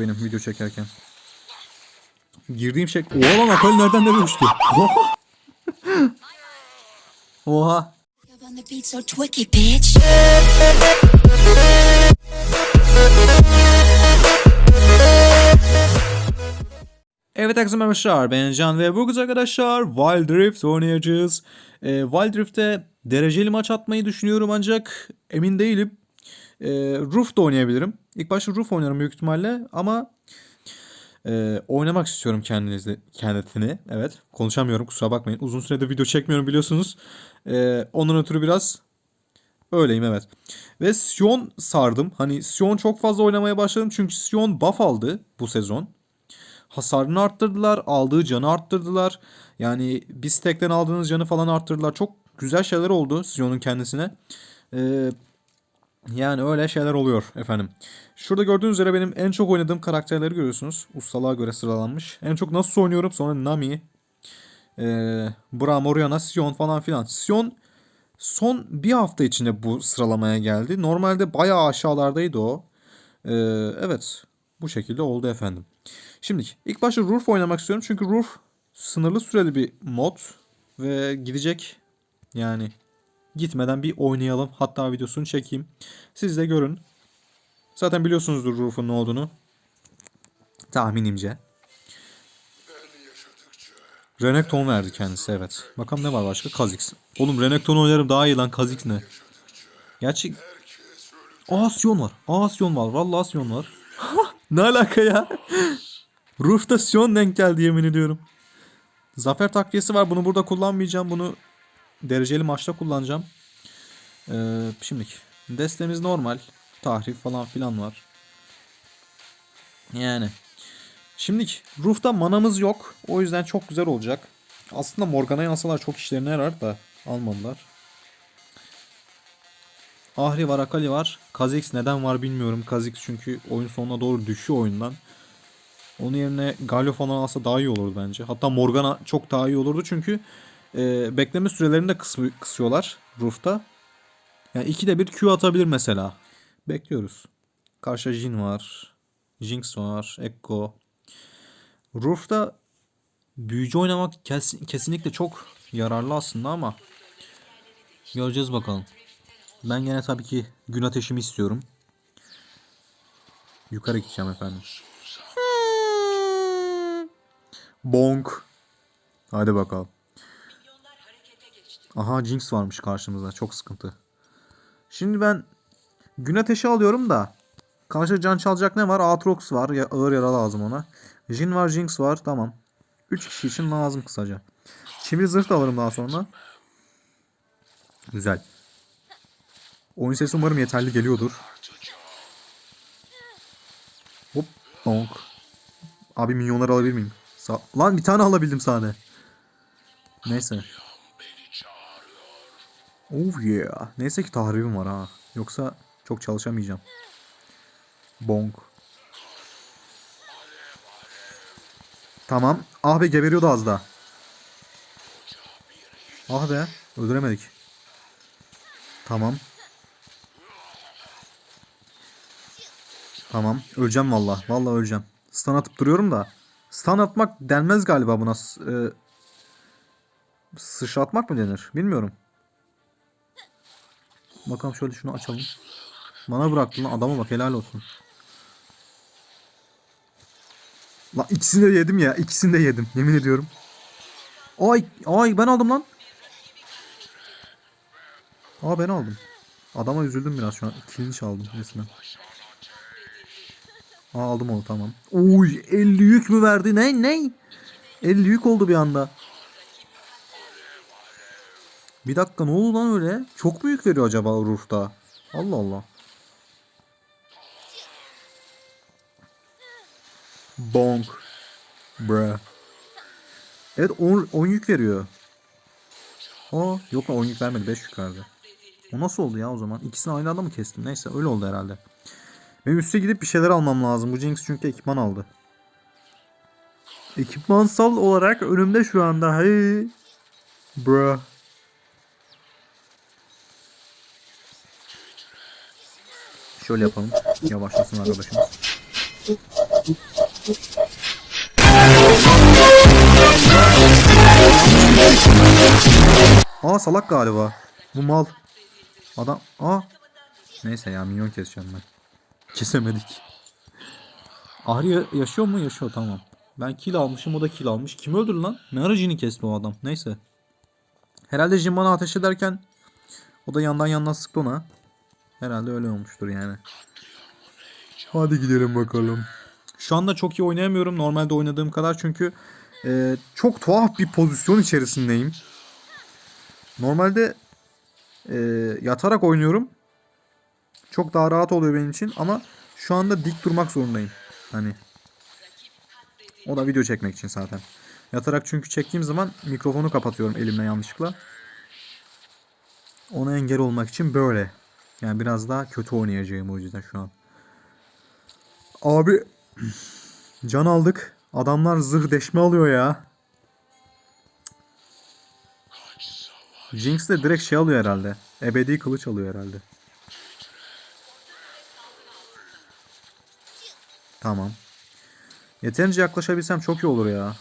benim video çekerken. Girdiğim şey... Oha lan nereden nereye uçtu? Oha. Oha. Evet herkese merhabalar ben Can ve bugün arkadaşlar Wild Rift oynayacağız. Ee, Wild Rift'te dereceli maç atmayı düşünüyorum ancak emin değilim. Ee, Roof da oynayabilirim. İlk başta Roof oynarım büyük ihtimalle ama e, oynamak istiyorum kendinizi, kendisini. Evet konuşamıyorum kusura bakmayın. Uzun süredir video çekmiyorum biliyorsunuz. Ee, onun ötürü biraz Öyleyim evet. Ve Sion sardım. Hani Sion çok fazla oynamaya başladım çünkü Sion buff aldı bu sezon hasarını arttırdılar. Aldığı canı arttırdılar. Yani bir stack'ten aldığınız canı falan arttırdılar. Çok güzel şeyler oldu Sion'un kendisine. Ee, yani öyle şeyler oluyor efendim. Şurada gördüğünüz üzere benim en çok oynadığım karakterleri görüyorsunuz. Ustalığa göre sıralanmış. En çok nasıl oynuyorum? Sonra Nami, e, Braum, Orianna, Sion falan filan. Sion son bir hafta içinde bu sıralamaya geldi. Normalde bayağı aşağılardaydı o. Ee, evet bu şekilde oldu efendim. Şimdi ilk başta Roof oynamak istiyorum. Çünkü Roof sınırlı süreli bir mod. Ve gidecek yani gitmeden bir oynayalım. Hatta videosunu çekeyim. Siz de görün. Zaten biliyorsunuzdur Roof'un ne olduğunu. Tahminimce. Renekton verdi kendisi evet. Bakalım ne var başka? Kha'Zix. Oğlum Renekton oynarım daha iyi lan Kha'Zix ne? Gerçi... Aa Sion var. Aa Sion var. Vallahi Sion var. ne alaka ya? Roof'ta Sion denk geldi yemin ediyorum. Zafer takviyesi var. Bunu burada kullanmayacağım. Bunu dereceli maçta kullanacağım. Ee, şimdi destemiz normal. Tahrif falan filan var. Yani. Şimdi Roof'ta manamız yok. O yüzden çok güzel olacak. Aslında Morgana'yı alsalar çok işlerine yarar da almadılar. Ahri var, Akali var. Kha'Zix neden var bilmiyorum. Kha'Zix çünkü oyun sonuna doğru düşüyor oyundan. Onun yerine Galio falan alsa daha iyi olurdu bence. Hatta Morgana çok daha iyi olurdu çünkü e, bekleme sürelerini de kıs kısıyorlar Roof'ta. Yani ikide bir Q atabilir mesela. Bekliyoruz. Karşıda Jin var. Jinx var. Ekko. Roof'ta büyücü oynamak kes kesinlikle çok yararlı aslında ama göreceğiz bakalım. Ben gene tabii ki gün ateşimi istiyorum. Yukarı gideceğim efendim. Bonk. Hadi bakalım. Aha Jinx varmış karşımızda. Çok sıkıntı. Şimdi ben gün ateşi alıyorum da karşı can çalacak ne var? Aatrox var. Ya, ağır yara lazım ona. Jin var, Jinx var. Tamam. 3 kişi için lazım kısaca. Çivili zırh da alırım daha sonra. Güzel. Oyun sesi umarım yeterli geliyordur. Hop. Bonk. Abi milyonları alabilir miyim? Sa Lan bir tane alabildim sahne. Neyse. Oh yeah. Neyse ki tahribim var ha. Yoksa çok çalışamayacağım. Bonk. Tamam. Ah be geberiyordu az da. Ah be. Öldüremedik. Tamam. Tamam. Öleceğim valla. Valla öleceğim. Stun atıp duruyorum da. Stun atmak denmez galiba buna. S- E, sıçratmak mı denir? Bilmiyorum. Bakalım şöyle şunu açalım. Bana bıraktı lan adama bak helal olsun. Lan ikisini de yedim ya. ikisini de yedim. Yemin ediyorum. Ay ay ben aldım lan. Aa ben aldım. Adama üzüldüm biraz şu an. Kilini çaldım resmen. Aa aldım onu tamam. Uy 50 yük mü verdi? Ne ne? 50 yük oldu bir anda. Bir dakika ne oldu lan öyle? Çok büyük veriyor acaba Ruh'ta? Allah Allah. Bonk. Bruh. Evet 10, 10 yük veriyor. Aa yok lan 10 yük vermedi 5 yük verdi. O nasıl oldu ya o zaman? İkisini aynı anda mı kestim? Neyse öyle oldu herhalde. Benim üste gidip bir şeyler almam lazım. Bu Jinx çünkü ekipman aldı. Ekipmansal olarak önümde şu anda. Hey. Bruh. Şöyle yapalım. Yavaşlasın arkadaşımız. Aa salak galiba. Bu mal. Adam. Aa. Neyse ya minyon keseceğim ben. Kesemedik. Ahri ya- yaşıyor mu? Yaşıyor tamam. Ben kill almışım o da kill almış. Kim öldürdü lan? Ne aracını kesti o adam? Neyse. Herhalde Jin bana ateş ederken o da yandan yandan sıktı ona. Herhalde öyle olmuştur yani. Hadi gidelim bakalım. Şu anda çok iyi oynayamıyorum normalde oynadığım kadar çünkü e, çok tuhaf bir pozisyon içerisindeyim. Normalde e, yatarak oynuyorum. Çok daha rahat oluyor benim için ama şu anda dik durmak zorundayım. Hani o da video çekmek için zaten. Yatarak çünkü çektiğim zaman mikrofonu kapatıyorum elimle yanlışlıkla. Ona engel olmak için böyle. Yani biraz daha kötü oynayacağım o yüzden şu an. Abi can aldık. Adamlar zırh deşme alıyor ya. Jinx de direkt şey alıyor herhalde. Ebedi kılıç alıyor herhalde. Tamam. Yeterince yaklaşabilsem çok iyi olur ya.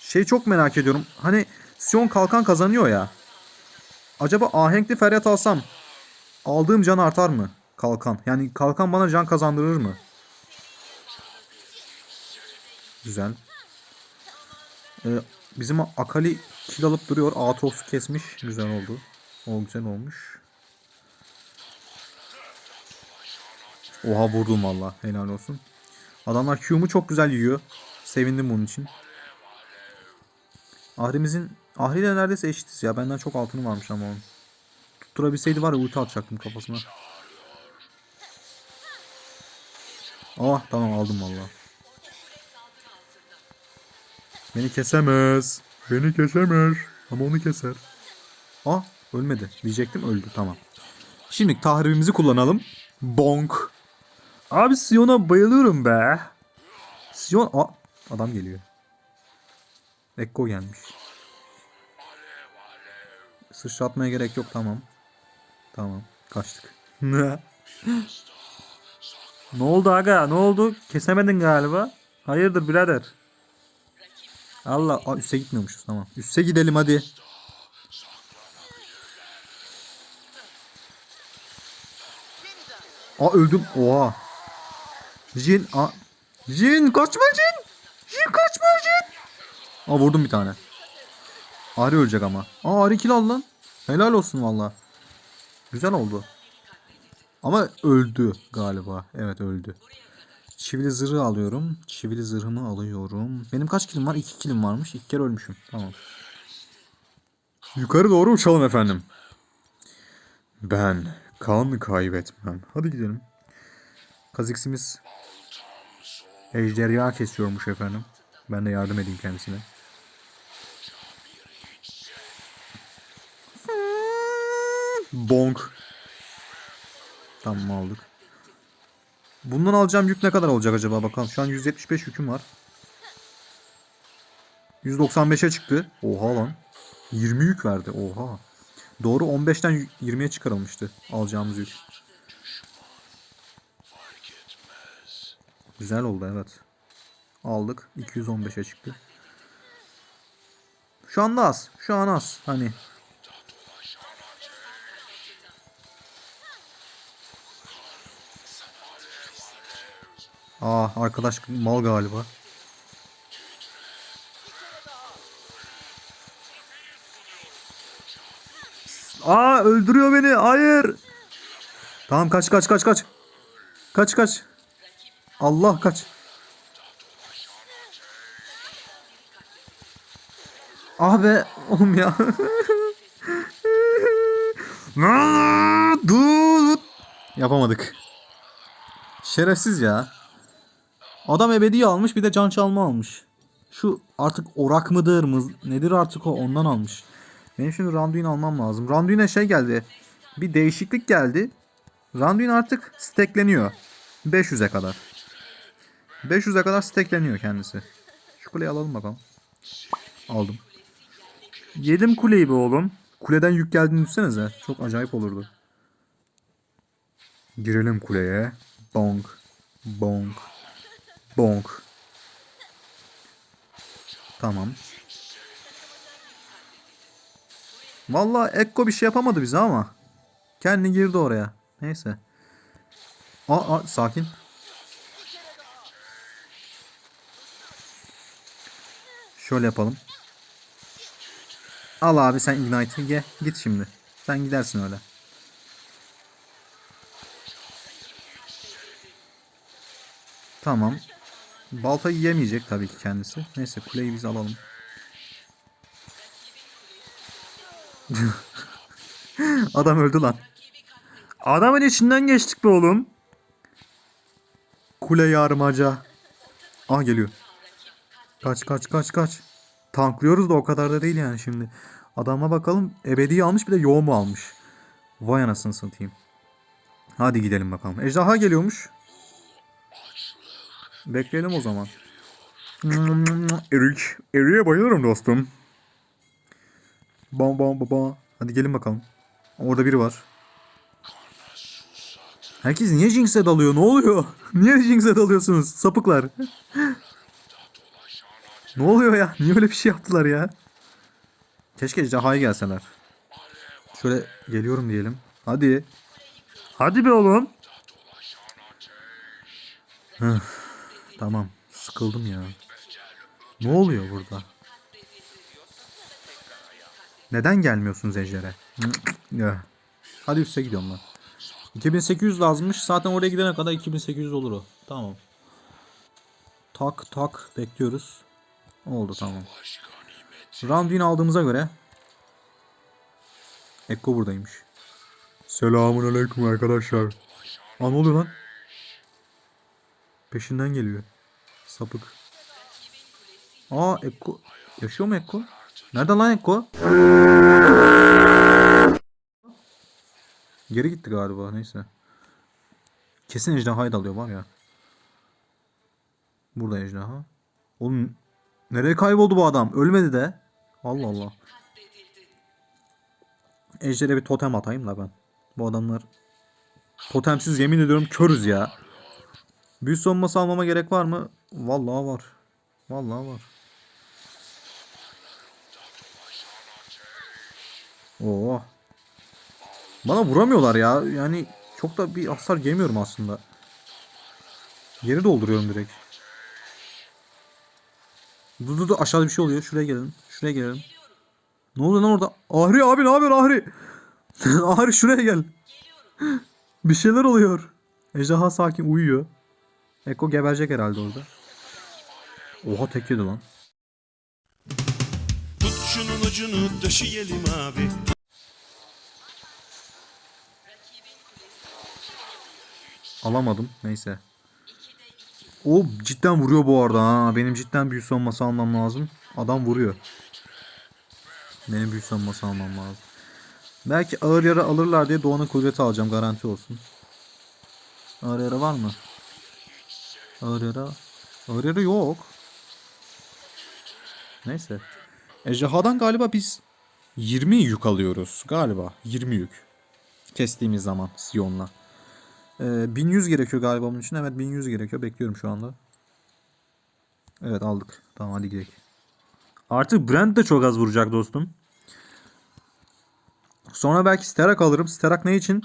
Şey çok merak ediyorum. Hani Sion kalkan kazanıyor ya. Acaba ahenkli feryat alsam aldığım can artar mı? Kalkan. Yani kalkan bana can kazandırır mı? Güzel. Ee, bizim Akali kill alıp duruyor. Aatrox'u kesmiş. Güzel oldu. O güzel olmuş. Oha vurdum valla. Helal olsun. Adamlar Q'mu çok güzel yiyor. Sevindim bunun için. Ahri'mizin Ahri ile neredeyse eşitiz ya. Benden çok altını varmış ama onun. Tutturabilseydi var ya ulti atacaktım kafasına. Ah tamam aldım valla. Beni kesemez. Beni kesemez. Ama onu keser. Ah ölmedi. Diyecektim öldü tamam. Şimdi tahribimizi kullanalım. Bonk. Abi Sion'a bayılıyorum be. Sion... Aa, adam geliyor. Ekko gelmiş. Sıçratmaya gerek yok tamam. Tamam. Kaçtık. ne oldu aga? Ne oldu? Kesemedin galiba. Hayırdır birader? Allah. Aa, üste gitmiyormuşuz tamam. Üste gidelim hadi. Aa öldüm. Oha. Jin. Aa. Jin kaçma Jin. Jin kaçma Jin. Aa vurdum bir tane. Ari ölecek ama. Aa Ari kill aldı. Helal olsun valla. Güzel oldu. Ama öldü galiba. Evet öldü. Çivili zırhı alıyorum. Çivili zırhımı alıyorum. Benim kaç kilim var? 2 kilim varmış. 2 kere ölmüşüm. Tamam. Yukarı doğru uçalım efendim. Ben kan kaybetmem. Hadi gidelim. Kazix'imiz ejderha kesiyormuş efendim. Ben de yardım edeyim kendisine. Bonk. Tamam aldık. Bundan alacağım yük ne kadar olacak acaba bakalım. Şu an 175 yüküm var. 195'e çıktı. Oha lan. 20 yük verdi. Oha. Doğru 15'ten 20'ye çıkarılmıştı alacağımız yük. Güzel oldu evet. Aldık. 215'e çıktı. Şu anda az. Şu an az. Hani Aa arkadaş mal galiba. Aa öldürüyor beni. Hayır. Tamam kaç kaç kaç kaç. Kaç kaç. Allah kaç. Ah be oğlum ya. Yapamadık. Şerefsiz ya. Adam ebedi almış bir de can çalma almış. Şu artık orak mıdır mı nedir artık o ondan almış. Benim şimdi Randuin almam lazım. Randuin'e şey geldi. Bir değişiklik geldi. Randuin artık stackleniyor. 500'e kadar. 500'e kadar stackleniyor kendisi. Şu kuleyi alalım bakalım. Aldım. Yedim kuleyi be oğlum. Kuleden yük geldiğini düşünsenize. Çok acayip olurdu. Girelim kuleye. Bonk. Bonk. Bonk. Tamam. Vallahi Ekko bir şey yapamadı bize ama. Kendi girdi oraya. Neyse. Aa, aa sakin. Şöyle yapalım. Al abi sen Ignite'ı ye. Git şimdi. Sen gidersin öyle. Tamam. Balta yiyemeyecek tabii ki kendisi. Neyse kuleyi biz alalım. Adam öldü lan. Adamın içinden geçtik be oğlum. Kule yarmaca. Ah geliyor. Kaç kaç kaç kaç. Tanklıyoruz da o kadar da değil yani şimdi. Adama bakalım ebedi almış bir de yoğun mu almış. Vay anasını satayım. Hadi gidelim bakalım. Ejderha geliyormuş. Bekleyelim o zaman. Erik. Erik'e bayılırım dostum. Bam bam bam. Hadi gelin bakalım. Orada biri var. Herkes niye Jinx'e dalıyor? Ne oluyor? Niye Jinx'e dalıyorsunuz? Sapıklar. ne oluyor ya? Niye öyle bir şey yaptılar ya? Keşke ejderhaya gelseler. Şöyle geliyorum diyelim. Hadi. Hadi be oğlum. Tamam. Sıkıldım ya. Ne oluyor burada? Neden gelmiyorsunuz Ejder'e? Hadi üste gidiyorum ben. 2800 lazımmış. Zaten oraya gidene kadar 2800 olur o. Tamam. Tak tak bekliyoruz. Oldu tamam. Round aldığımıza göre Ekko buradaymış. Selamun aleyküm arkadaşlar. Aa ne oluyor lan? Peşinden geliyor. Sapık. Aa Ekko. Yaşıyor mu Ekko? Nerede lan Ekko? Geri gitti galiba neyse. Kesin ejderhayı da alıyor var ya. Burada ejderha. Oğlum nereye kayboldu bu adam? Ölmedi de. Allah Allah. Ejder'e bir totem atayım da ben. Bu adamlar totemsiz yemin ediyorum körüz ya. Büyü savunması almama gerek var mı? Vallahi var. Vallahi var. Oo. Bana vuramıyorlar ya. Yani çok da bir hasar yemiyorum aslında. Geri dolduruyorum direkt. Dur dur dur aşağıda bir şey oluyor. Şuraya gelin. Şuraya gelelim. Ne oluyor lan orada? Ahri abi ne yapıyorsun Ahri? Ahri şuraya gel. bir şeyler oluyor. Ejderha sakin uyuyor. Eko geberecek herhalde orada. Oha tek yedi lan. Tut şunun ucunu döşeyelim abi. Alamadım. Neyse. O cidden vuruyor bu arada ha. Benim cidden büyü savunması almam lazım. Adam vuruyor. Benim büyü savunması almam lazım. Belki ağır yara alırlar diye Doğan'ın kudreti alacağım. Garanti olsun. Ağır yara var mı? Ağır yara yok. Neyse. Ejderhadan galiba biz 20 yük alıyoruz. Galiba 20 yük. Kestiğimiz zaman Sion'la. Ee, 1100 gerekiyor galiba bunun için. Evet 1100 gerekiyor. Bekliyorum şu anda. Evet aldık. Tamam hadi gidelim. Artık Brent de çok az vuracak dostum. Sonra belki Sterak alırım. Sterak ne için?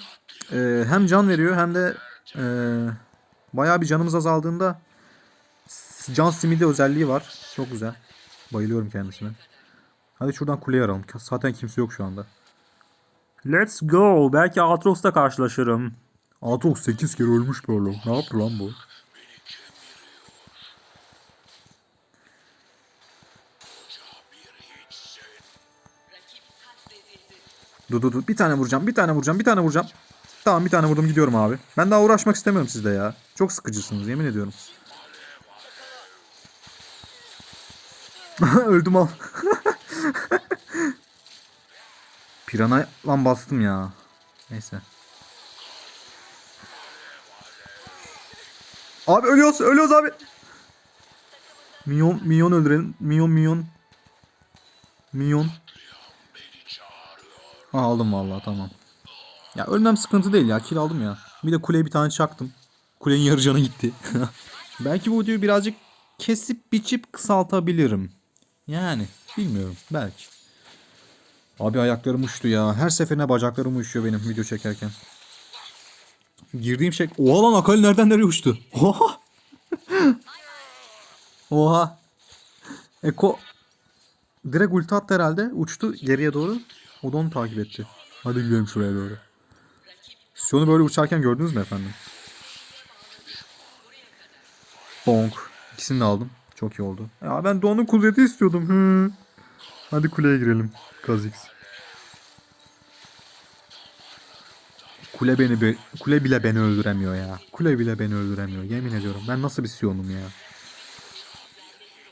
Ee, hem can veriyor hem de ee, bayağı bir canımız azaldığında can simidi özelliği var. Çok güzel. Bayılıyorum kendisine. Hadi şuradan kuleye aralım. Zaten kimse yok şu anda. Let's go. Belki Aatrox'ta karşılaşırım. Aatrox 8 kere ölmüş be oğlum. Ne yaptı lan bu? Dur dur dur. Bir tane vuracağım. Bir tane vuracağım. Bir tane vuracağım. Tamam bir tane vurdum gidiyorum abi. Ben daha uğraşmak istemiyorum sizde ya. Çok sıkıcısınız yemin ediyorum. Öldüm al. Pirana lan bastım ya. Neyse. Abi ölüyoruz, ölüyoruz abi. Minyon, minyon öldürelim. Minyon, minyon. Minyon. Ha, aldım vallahi tamam. Ya ölmem sıkıntı değil ya. Kill aldım ya. Bir de kuleye bir tane çaktım. Kulenin yarı canı gitti. Belki bu videoyu birazcık kesip biçip kısaltabilirim. Yani bilmiyorum belki. Abi ayaklarım uçtu ya. Her seferinde bacaklarım uçuyor benim video çekerken. Girdiğim şey... Oha lan Akali nereden nereye uçtu? Oha! Oha! Eko direkt ulti attı herhalde. Uçtu geriye doğru. O da onu takip etti. Hadi gidelim şuraya doğru. Sion'u böyle uçarken gördünüz mü efendim? Bonk. İkisini de aldım. Çok iyi oldu. Ya ben Doğan'ın kudreti istiyordum. Hı. Hadi kuleye girelim. Kazix. Kule beni be- kule bile beni öldüremiyor ya. Kule bile beni öldüremiyor. Yemin ediyorum. Ben nasıl bir Sion'um ya.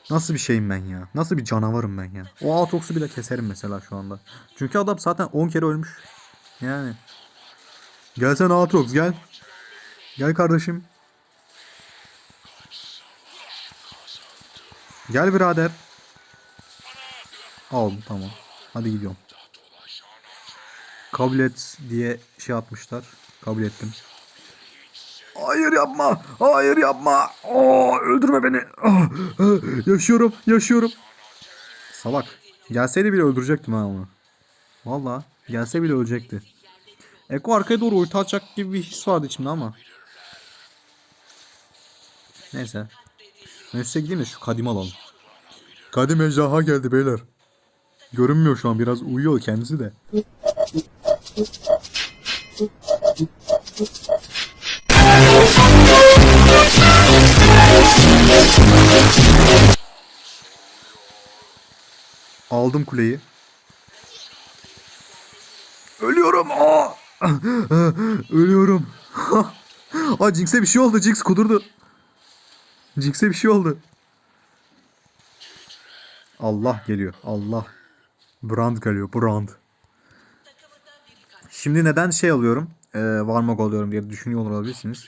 Nasıl bir şeyim ben ya? Nasıl bir canavarım ben ya? O Aatrox'u bile keserim mesela şu anda. Çünkü adam zaten 10 kere ölmüş. Yani. Gelsene Aatrox gel. Gel kardeşim. Gel birader. Aldım tamam. Hadi gidiyorum. Kabul et diye şey atmışlar. Kabul ettim. Hayır yapma. Hayır yapma. Aa, öldürme beni. Ah, yaşıyorum. Yaşıyorum. Salak. Gelseydi bile öldürecektim ha onu. Valla. Gelse bile ölecekti. Eko arkaya doğru ulti atacak gibi bir his vardı içimde ama. Neyse. Nefse gideyim de şu kadim alalım. Kadim ejderha geldi beyler. Görünmüyor şu an biraz uyuyor kendisi de. Aldım kuleyi. Ölüyorum. Aa! Ölüyorum. Aa Jinx'e bir şey oldu. Jinx kudurdu. Jinx'e bir şey oldu. Allah geliyor. Allah. Brand geliyor. Brand. Şimdi neden şey alıyorum? Ee, Varmog alıyorum diye düşünüyor olabilirsiniz.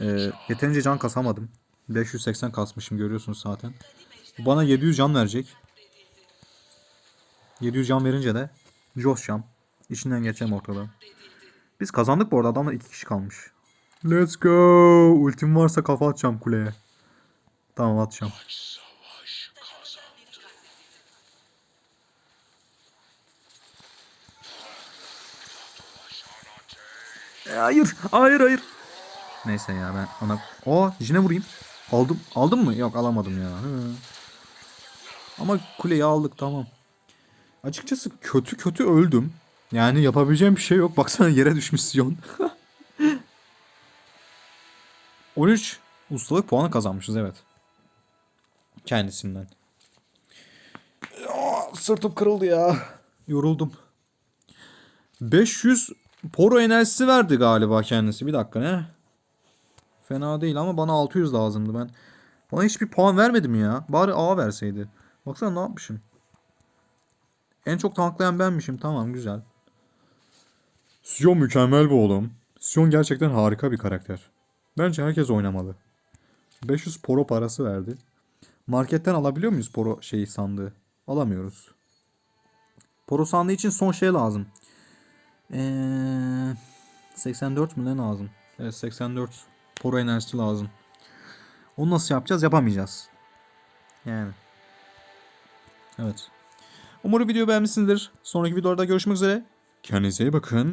Ee, yeterince can kasamadım. 580 kasmışım görüyorsunuz zaten. Bana 700 can verecek. 700 can verince de coşacağım. İçinden geçeceğim ortada. Biz kazandık bu arada adamla 2 kişi kalmış. Let's go. Ultim varsa kafa atacağım kuleye. Tamam atacağım. E, Hayır, hayır, hayır. Neyse ya ben ona... O, yine vurayım. Aldım. Aldım mı? Yok alamadım ya. Hı. Ama kuleyi aldık tamam. Açıkçası kötü kötü öldüm. Yani yapabileceğim bir şey yok. Baksana yere düşmüş Sion. 13 ustalık puanı kazanmışız evet. Kendisinden. Sırtım kırıldı ya. Yoruldum. 500 poro enerjisi verdi galiba kendisi. Bir dakika ne? Fena değil ama bana 600 lazımdı ben. Bana hiçbir puan vermedi mi ya? Bari A verseydi. Baksana ne yapmışım. En çok tanklayan benmişim. Tamam güzel. Sion mükemmel bir oğlum. Sion gerçekten harika bir karakter. Bence herkes oynamalı. 500 poro parası verdi. Marketten alabiliyor muyuz poro şeyi sandığı? Alamıyoruz. Poro sandığı için son şey lazım. Ee, 84 mi ne lazım? Evet 84 poro enerjisi lazım. Onu nasıl yapacağız? Yapamayacağız. Yani. Evet. Umarım video beğenmişsinizdir. Sonraki videolarda görüşmek üzere. Kendinize iyi bakın.